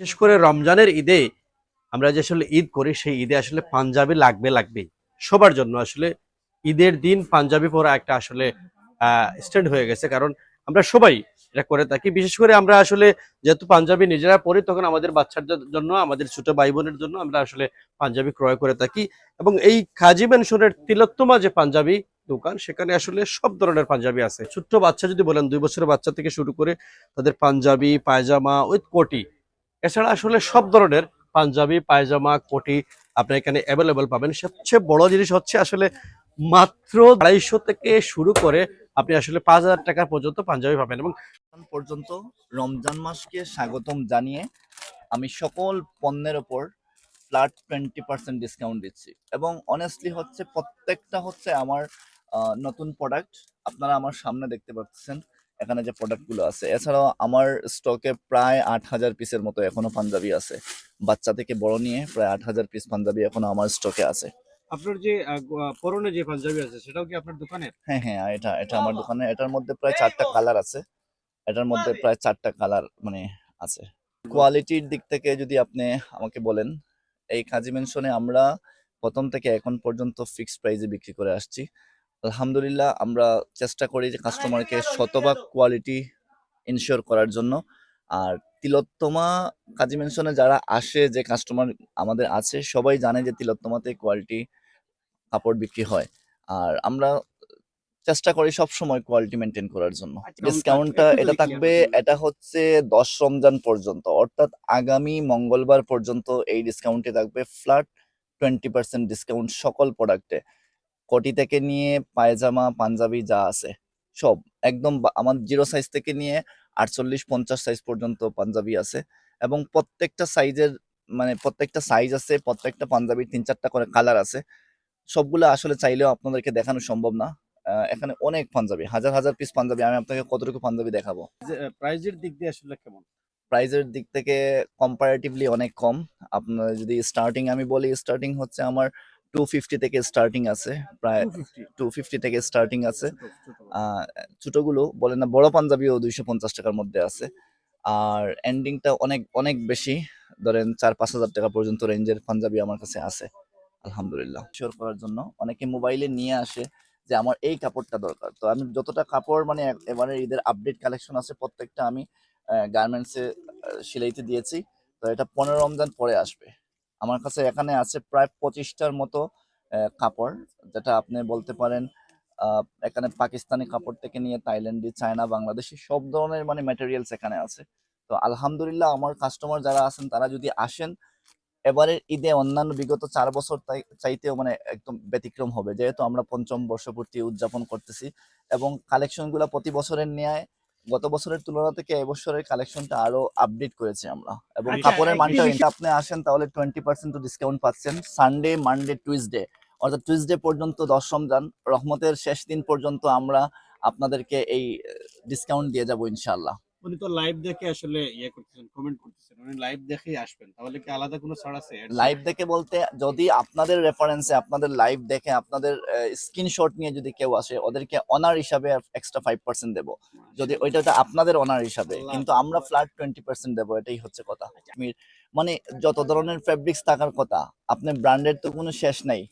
বিশেষ করে রমজানের ঈদে আমরা যে আসলে ঈদ করি, সেই ঈদে আসলে পাঞ্জাবি লাগবে লাগবে সবার জন্য আসলে ঈদের দিন পাঞ্জাবি পরা একটা আসলে স্ট্যান্ড হয়ে গেছে। কারণ আমরা সবাই এটা করে থাকি। বিশেষ করে আমরা আসলে যেহেতু পাঞ্জাবি নিজেরা পরি, তখন আমাদের বাচ্চাদের জন্য, আমাদের ছোট ভাই বোনের জন্য আমরা আসলে পাঞ্জাবি ক্রয় করে থাকি। এবং এই কাজী মেনশনের তিলোত্তমা যে পাঞ্জাবি দোকান, সেখানে আসলে সব ধরনের পাঞ্জাবি আছে। ছোট্ট বাচ্চা যদি বলেন, দুই বছরের বাচ্চা থেকে শুরু করে তাদের পাঞ্জাবি, পায়জামা, উইথ কোটি এছাড়া আসলে সব ধরনের পাঞ্জাবি, পায়জামা, কোটি আপনি এখানে অ্যাভেলেবেল পাবেন। সবচেয়ে বড় জিনিস হচ্ছে আসলে মাত্র আড়াইশো থেকে শুরু করে আপনি আসলে পাঁচ হাজার টাকা পর্যন্ত পাঞ্জাবি পাবেন এবং পর্যন্ত রমজান মাসকে স্বাগতম জানিয়ে আমি সকল পণ্যের ওপর ফ্ল্যাট টোয়েন্টি পার্সেন্ট ডিসকাউন্ট দিচ্ছি। এবং অনেস্টলি হচ্ছে প্রত্যেকটা হচ্ছে আমার নতুন প্রোডাক্ট আপনারা আমার সামনে দেখতে পাচ্ছেন। এখানে যে প্রোডাক্টগুলো আছে এছাড়াও আমার স্টকে প্রায় আট হাজার পিসের মতো এখনও পাঞ্জাবি আছে। বাচ্চা থেকে বড় নিয়ে প্রায় আট হাজার পিস পাঞ্জাবি এখনও আমার স্টকে আছে। আপনার যে পরনে যে পাঞ্জাবি আছে সেটাও কি আপনার দোকানের? হ্যাঁ হ্যাঁ এটা এটা আমার দোকানে। এটার মধ্যে প্রায় চারটা কালার আছে। এটার মধ্যে প্রায় চারটা কালার মানে আছে। কোয়ালিটির দিক থেকে যদি আপনি আমাকে বলেন এই কাজী মেনশনে আমরা প্রথম থেকে এখন পর্যন্ত ফিক্সড প্রাইসে বিক্রি করে আসছি। আলহামদুলিল্লাহ আমরা চেষ্টা করি যে কাস্টমারকে শতভাগ কোয়ালিটি ইনশিওর করার জন্য। আর তিলোত্তমা কাজী মেনশনে যারা আসে যে কাস্টমার আমাদের আছে সবাই জানে যে তিলোত্তমাতে কোয়ালিটি কাপড় বিক্রি হয়। আর আমরা চেষ্টা করি সব সময় কোয়ালিটি মেনটেন করার জন্য। ডিসকাউন্টটা এটা থাকবে এটা হচ্ছে দশ রমজান পর্যন্ত। অর্থাৎ আগামী মঙ্গলবার পর্যন্ত এই ডিসকাউন্টে থাকবে ফ্ল্যাট টোয়েন্টি পার্সেন্ট ডিসকাউন্ট সকল প্রোডাক্টে কোটি থেকে নিয়ে পায়জামা পাঞ্জাবি যা আছে সব। একদম আমার জিরো সাইজ থেকে নিয়ে আটচল্লিশ পঞ্চাশ সাইজ পর্যন্ত পাঞ্জাবি আছে এবং প্রত্যেকটা সাইজের মানে প্রত্যেকটা সাইজ আছে প্রত্যেকটা পাঞ্জাবির তিন চারটা করে কালার আছে। সবগুলো আসলে চাইলেও আপনাদেরকে দেখানো সম্ভব না। এখানে অনেক পাঞ্জাবি হাজার হাজার পিস পাঞ্জাবি। আমি আপনাকে কতটুকু পাঞ্জাবি দেখাবো? প্রাইজের দিক দিয়ে আসলে কেমন? প্রাইজের দিক থেকে কম্পারেটিভলি অনেক কম। আপনার যদি স্টার্টিং আমি বলি স্টার্টিং হচ্ছে আমার টু ফিফটি থেকে স্টার্টিং আছে প্রায় টু ফিফটি থেকে স্টার্টিং আছে। ছোটগুলো বলে না বড় পাঞ্জাবিও দুইশো পঞ্চাশ টাকার মধ্যে আছে। আর এন্ডিংটা অনেক অনেক বেশি ধরেন চার পাঁচ হাজার টাকা পর্যন্ত রেঞ্জের পাঞ্জাবি আমার কাছে আছে আলহামদুলিল্লাহ। শিওর করার জন্য অনেকে মোবাইলে নিয়ে আসে যে আমার এই কাপড়টা দরকার। তো আমি যতটা কাপড় মানে এবারে ঈদের আপডেট কালেকশন আছে প্রত্যেকটা আমি গার্মেন্টসে সিলাইতে দিয়েছি। তো এটা পনেরো রমজান পরে আসবে। আমার কাছে এখানে আছে প্রায় পঁচিশটার মতো কাপড়, যেটা আপনি বলতে পারেন এখানে পাকিস্তানি কাপড় থেকে নিয়ে থাইল্যান্ডি, চায়না, বাংলাদেশি সব ধরনের মানে ম্যাটেরিয়ালস এখানে আছে। তো আলহামদুলিল্লাহ আমার কাস্টমার যারা আছেন, তারা যদি আসেন এবারের ঈদে অন্যান্য বিগত চার বছর চাইতেও মানে একদম ব্যতিক্রম হবে। যেহেতু আমরা পঞ্চম বর্ষপূর্তি উদযাপন করতেছি এবং কালেকশনগুলো প্রতি বছরের ন্যায় গত বছরের তুলনা থেকে এবছরের কালেকশনটা আরও আপডেট করেছি আমরা। এবং আচ্ছা, কাপড়ের মানটা আপনি আসেন তাহলে টোয়েন্টি পার্সেন্ট ডিসকাউন্ট পাচ্ছেন। সানডে মানডে টুইসডে অর্থাৎ টুইসডে পর্যন্ত দশম যান রহমতের শেষ দিন পর্যন্ত আমরা আপনাদেরকে এই ডিসকাউন্ট দিয়ে যাব ইনশাআল্লাহ। উনি তো লাইভ দেখে আসলে ইয়ে করতেছেন কমেন্ট করতেছেন। উনি লাইভ দেখেই আসবেন তাহলে কি আলাদা কোনো ছাড় আছে? লাইভ দেখে বলতে যদি আপনাদের রেফারেন্সে আপনাদের লাইভ দেখে আপনাদের স্ক্রিনশট নিয়ে যদি কেউ আসে ওদেরকে অনার হিসাবে এক্সট্রা ফাইভ পার্সেন্ট দেবো। যদি ওইটা আপনাদের অনার হিসাবে কিন্তু আমরা ফ্ল্যাট টোয়েন্টি পার্সেন্ট দেবো এটাই হচ্ছে কথা। আচ্ছা। আমি মানে যত ধরনের ফেব্রিক্স থাকার কথা আপনি ব্র্যান্ডের তো কোনো শেষ নাই।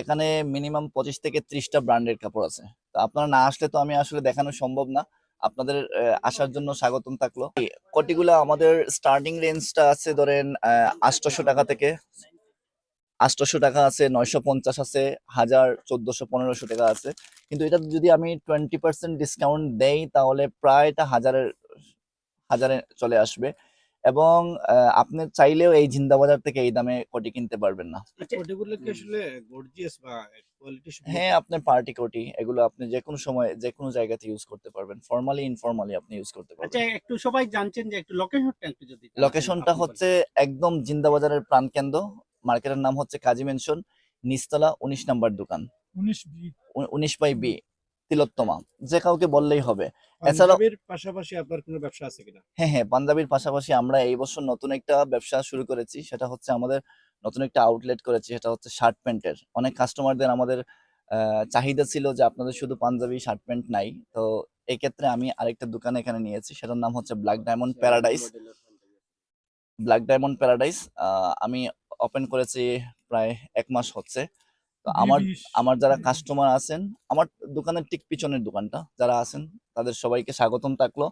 এখানে মিনিমাম পঁচিশ থেকে ত্রিশটা ব্র্যান্ডের কাপড় আছে। তো আপনারা না আসলে তো আমি আসলে দেখানো সম্ভব না। আপনাদের আসার জন্য স্বাগতম থাকল। কটিগুলা আমাদের স্টার্টিং রেঞ্জটা আছে ধরেন আষ্টশো টাকা থেকে। আষ্টশো টাকা আছে, নয়শো পঞ্চাশ আছে, হাজার চোদ্দশো পনেরোশো টাকা আছে। কিন্তু এটা যদি আমি টোয়েন্টি পার্সেন্ট ডিসকাউন্ট দেই, তাহলে প্রায়টা হাজারের, হাজারে চলে আসবে। এবং আহ, আপনি চাইলেও এই জিন্দা বাজার থেকে এই দামে কোটি কিনতে পারবেন না। কোটিগুলো কি আসলে গর্জিয়াস বা কোয়ালিটি হ্যাঁ আপনার পার্টি কোটি এগুলো আপনি যে কোনো সময় যে কোনো জায়গাতে ইউজ করতে পারবেন। ফর্মালি ইনফর্মালি আপনি ইউজ করতে পারবেন। আচ্ছা একটু সবাই জানছেন যে একটু লোকেশনটা একটু যদি লোকেশনটা হচ্ছে একদম জিন্দাবাজারের প্রাণকেন্দ্র। মার্কেটের নাম হচ্ছে কাজী মেনশন নিস্তলা উনিশ নাম্বার দোকান। উনিশ উ- উনিশ বাই বি। তিলোত্তমা যে কাউকে বললেই হবে। এছাড়াও পাশাপাশি আপনার কোনো ব্যবসা আছে কিনা? হ্যাঁ হ্যাঁ পাঞ্জাবির পাশাপাশি আমরা এই বছর নতুন একটা ব্যবসা শুরু করেছি। সেটা হচ্ছে আমাদের নতুন একটা আউটলেট করেছি সেটা হচ্ছে শার্ট প্যান্টের অনেক কাস্টমারদের আমাদের চাহিদা ছিল যে আপনাদের শুধু পাঞ্জাবি শার্ট প্যান্ট নাই। তো এই ক্ষেত্রে আমি আরেকটা দোকান এখানে নিয়েছি সেটার নাম হচ্ছে black diamond paradise black diamond paradise আমি ওপেন করেছি প্রায় এক মাস হচ্ছে। তো আমার আমার যারা কাস্টমার আছেন আমার দোকানের ঠিক পিছনের দোকানটা যারা আছেন তাদের সবাইকে স্বাগতম থাকল।